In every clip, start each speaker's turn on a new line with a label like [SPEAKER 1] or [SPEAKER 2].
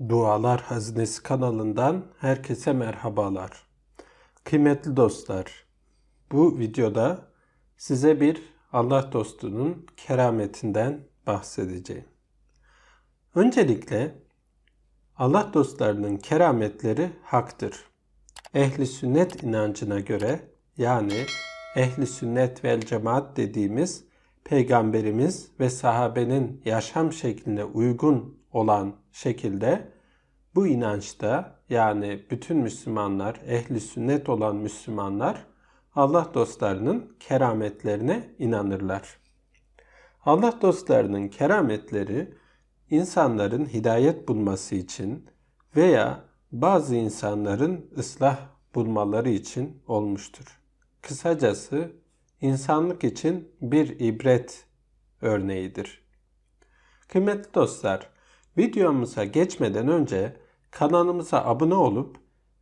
[SPEAKER 1] Dualar Hazinesi kanalından herkese merhabalar. Kıymetli dostlar, bu videoda size bir Allah dostunun kerametinden bahsedeceğim. Öncelikle Allah dostlarının kerametleri haktır. Ehli sünnet inancına göre yani ehli sünnet vel cemaat dediğimiz peygamberimiz ve sahabenin yaşam şekline uygun olan şekilde bu inançta yani bütün Müslümanlar, ehli sünnet olan Müslümanlar Allah dostlarının kerametlerine inanırlar. Allah dostlarının kerametleri insanların hidayet bulması için veya bazı insanların ıslah bulmaları için olmuştur. Kısacası insanlık için bir ibret örneğidir. Kıymetli dostlar, videomuza geçmeden önce kanalımıza abone olup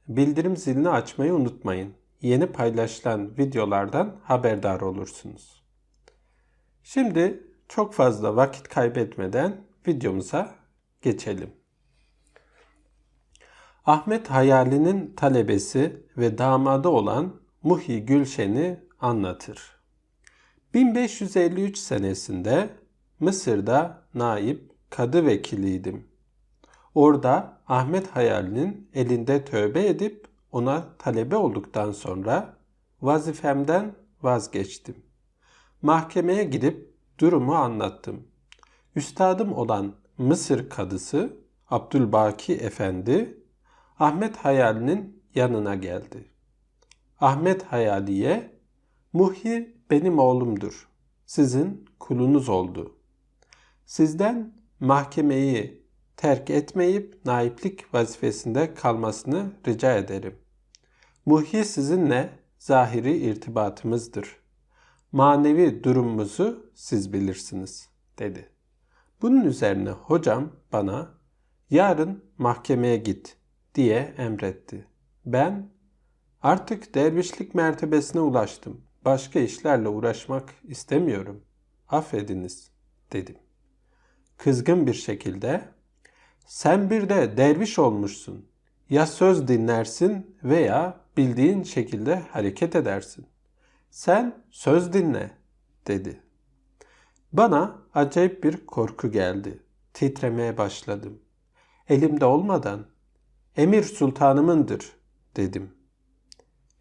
[SPEAKER 1] bildirim zilini açmayı unutmayın. Yeni paylaşılan videolardan haberdar olursunuz. Şimdi çok fazla vakit kaybetmeden videomuza geçelim. Ahmet Hayali'nin talebesi ve damadı olan Muhi Gülşen'i anlatır. 1553 senesinde Mısır'da naip kadı vekiliydim. Orada Ahmet Hayali'nin elinde tövbe edip ona talebe olduktan sonra vazifemden vazgeçtim. Mahkemeye gidip durumu anlattım. Üstadım olan Mısır kadısı Abdülbaki Efendi Ahmet Hayali'nin yanına geldi. Ahmet Hayali'ye Muhi benim oğlumdur. Sizin kulunuz oldu. Sizden mahkemeyi terk etmeyip naiplik vazifesinde kalmasını rica ederim. Muhi sizinle zahiri irtibatımızdır. Manevi durumumuzu siz bilirsiniz, dedi. Bunun üzerine hocam bana yarın mahkemeye git diye emretti. Ben artık dervişlik mertebesine ulaştım. Başka işlerle uğraşmak istemiyorum. Affediniz dedim. Kızgın bir şekilde sen bir de derviş olmuşsun. Ya söz dinlersin veya bildiğin şekilde hareket edersin. Sen söz dinle dedi. Bana acayip bir korku geldi. Titremeye başladım. Elimde olmadan emir sultanımındır dedim.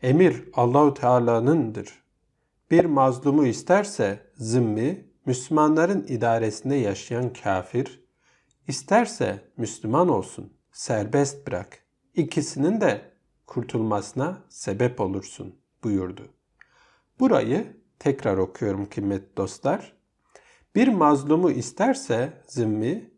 [SPEAKER 1] Emir Allahu Teala'nındır. Bir mazlumu isterse zimmi, Müslümanların idaresinde yaşayan kafir, isterse Müslüman olsun, serbest bırak. İkisinin de kurtulmasına sebep olursun buyurdu. Burayı tekrar okuyorum kıymetli dostlar. Bir mazlumu isterse zimmi,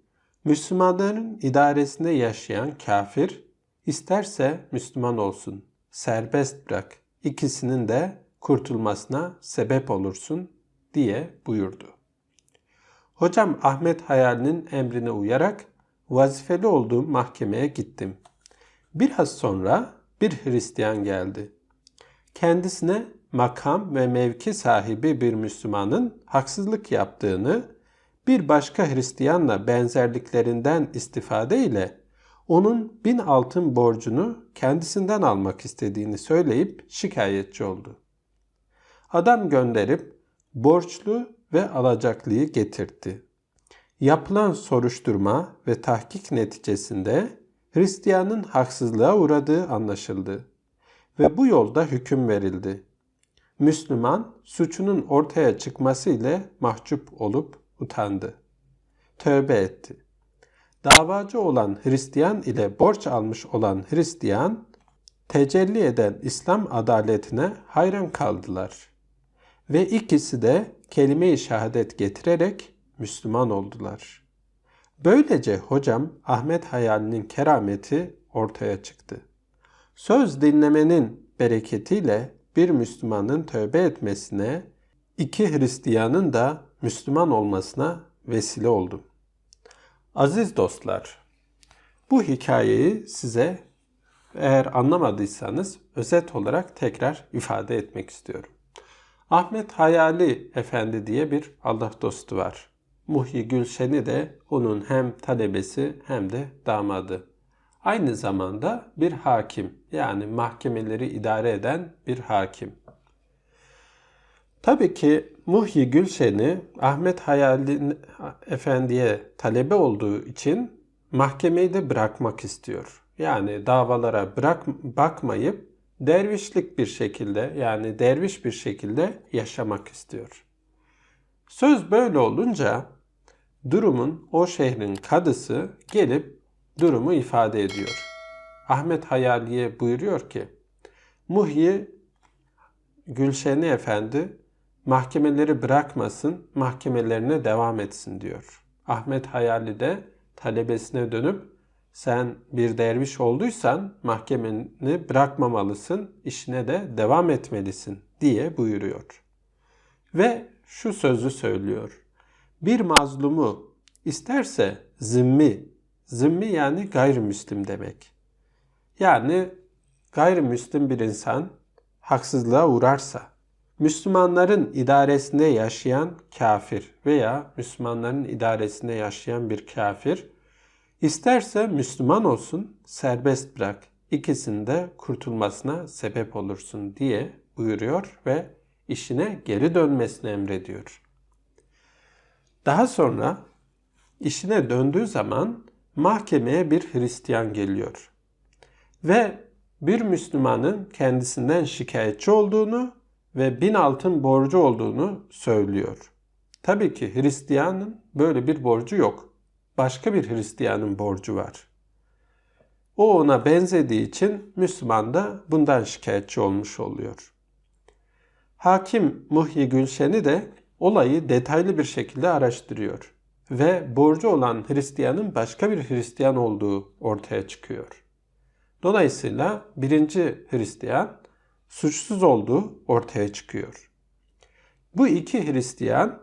[SPEAKER 1] Müslümanların idaresinde yaşayan kafir, isterse Müslüman olsun, serbest bırak. İkisinin de kurtulmasına sebep olursun diye buyurdu. Hocam Ahmet Hayal'in emrine uyarak vazifeli olduğum mahkemeye gittim. Biraz sonra bir Hristiyan geldi. Kendisine makam ve mevki sahibi bir Müslümanın haksızlık yaptığını, bir başka Hristiyanla benzerliklerinden istifade ile onun bin altın borcunu kendisinden almak istediğini söyleyip şikayetçi oldu. Adam gönderip borçlu ve alacaklıyı getirtti. Yapılan soruşturma ve tahkik neticesinde Hristiyanın haksızlığa uğradığı anlaşıldı ve bu yolda hüküm verildi. Müslüman suçunun ortaya çıkması ile mahcup olup utandı. Tövbe etti. Davacı olan Hristiyan ile borç almış olan Hristiyan, tecelli eden İslam adaletine hayran kaldılar. Ve ikisi de kelime-i şehadet getirerek Müslüman oldular. Böylece hocam Ahmet Hayali'nin kerameti ortaya çıktı. Söz dinlemenin bereketiyle bir Müslümanın tövbe etmesine, iki Hristiyanın da Müslüman olmasına vesile oldu. Aziz dostlar, bu hikayeyi size eğer anlamadıysanız özet olarak tekrar ifade etmek istiyorum. Ahmet Hayali Efendi diye bir Allah dostu var. Muhyi Gülşen'i de onun hem talebesi hem de damadı. Aynı zamanda bir hakim yani mahkemeleri idare eden bir hakim. Tabii ki Muhyi Gülşen'i Ahmet Hayali Efendi'ye talebe olduğu için mahkemeyi de bırakmak istiyor. Yani davalara bırak bakmayıp dervişlik bir şekilde yani derviş bir şekilde yaşamak istiyor. Söz böyle olunca durumun o şehrin kadısı gelip durumu ifade ediyor. Ahmet Hayali'ye buyuruyor ki Muhyi Gülşeni Efendi mahkemeleri bırakmasın, mahkemelerine devam etsin diyor. Ahmet Hayali de talebesine dönüp sen bir derviş olduysan mahkemeni bırakmamalısın, işine de devam etmelisin diye buyuruyor. Ve şu sözü söylüyor. Bir mazlumu isterse zimmi, zimmi yani gayrimüslim demek. Yani gayrimüslim bir insan haksızlığa uğrarsa, Müslümanların idaresinde yaşayan kafir veya Müslümanların idaresinde yaşayan bir kafir isterse Müslüman olsun serbest bırak ikisinde kurtulmasına sebep olursun diye buyuruyor ve işine geri dönmesini emrediyor. Daha sonra işine döndüğü zaman mahkemeye bir Hristiyan geliyor. Ve bir Müslümanın kendisinden şikayetçi olduğunu ve bin altın borcu olduğunu söylüyor. Tabii ki Hristiyanın böyle bir borcu yok. Başka bir Hristiyanın borcu var. O ona benzediği için Müslüman da bundan şikayetçi olmuş oluyor. Hakim Muhyi Gülşen'i de olayı detaylı bir şekilde araştırıyor ve borcu olan Hristiyanın başka bir Hristiyan olduğu ortaya çıkıyor. Dolayısıyla birinci Hristiyan suçsuz olduğu ortaya çıkıyor. Bu iki Hristiyan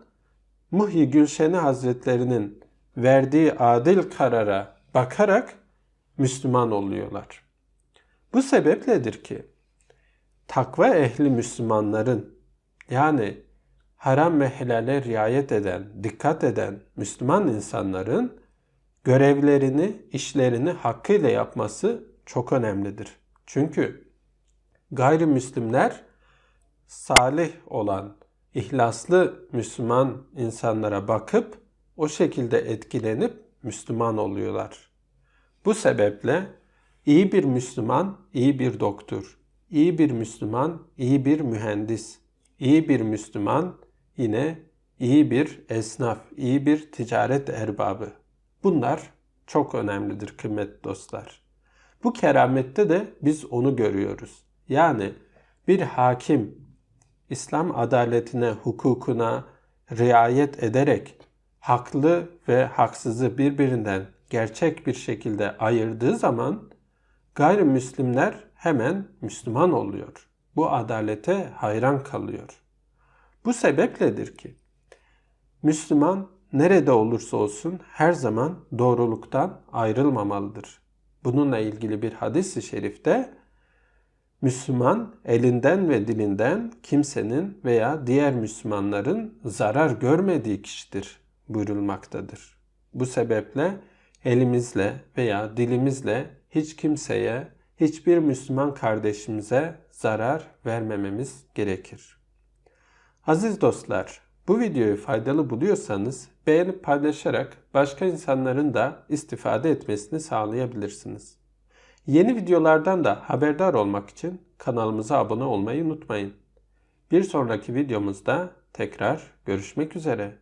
[SPEAKER 1] Muhyi Gülşeni Hazretlerinin verdiği adil karara bakarak Müslüman oluyorlar. Bu sebepledir ki takva ehli Müslümanların yani haram ve helale riayet eden, dikkat eden Müslüman insanların görevlerini, işlerini hakkıyla yapması çok önemlidir. Çünkü gayrimüslimler salih olan, ihlaslı Müslüman insanlara bakıp o şekilde etkilenip Müslüman oluyorlar. Bu sebeple iyi bir Müslüman iyi bir doktor, iyi bir Müslüman iyi bir mühendis, iyi bir Müslüman yine iyi bir esnaf, iyi bir ticaret erbabı. Bunlar çok önemlidir kıymetli dostlar. Bu keramette de biz onu görüyoruz. Yani bir hakim İslam adaletine, hukukuna riayet ederek haklı ve haksızı birbirinden gerçek bir şekilde ayırdığı zaman gayrimüslimler hemen Müslüman oluyor. Bu adalete hayran kalıyor. Bu sebepledir ki Müslüman nerede olursa olsun her zaman doğruluktan ayrılmamalıdır. Bununla ilgili bir hadis-i şerifte Müslüman elinden ve dilinden kimsenin veya diğer Müslümanların zarar görmediği kişidir buyurulmaktadır. Bu sebeple elimizle veya dilimizle hiç kimseye, hiçbir Müslüman kardeşimize zarar vermememiz gerekir. Aziz dostlar, bu videoyu faydalı buluyorsanız beğenip paylaşarak başka insanların da istifade etmesini sağlayabilirsiniz. Yeni videolardan da haberdar olmak için kanalımıza abone olmayı unutmayın. Bir sonraki videomuzda tekrar görüşmek üzere.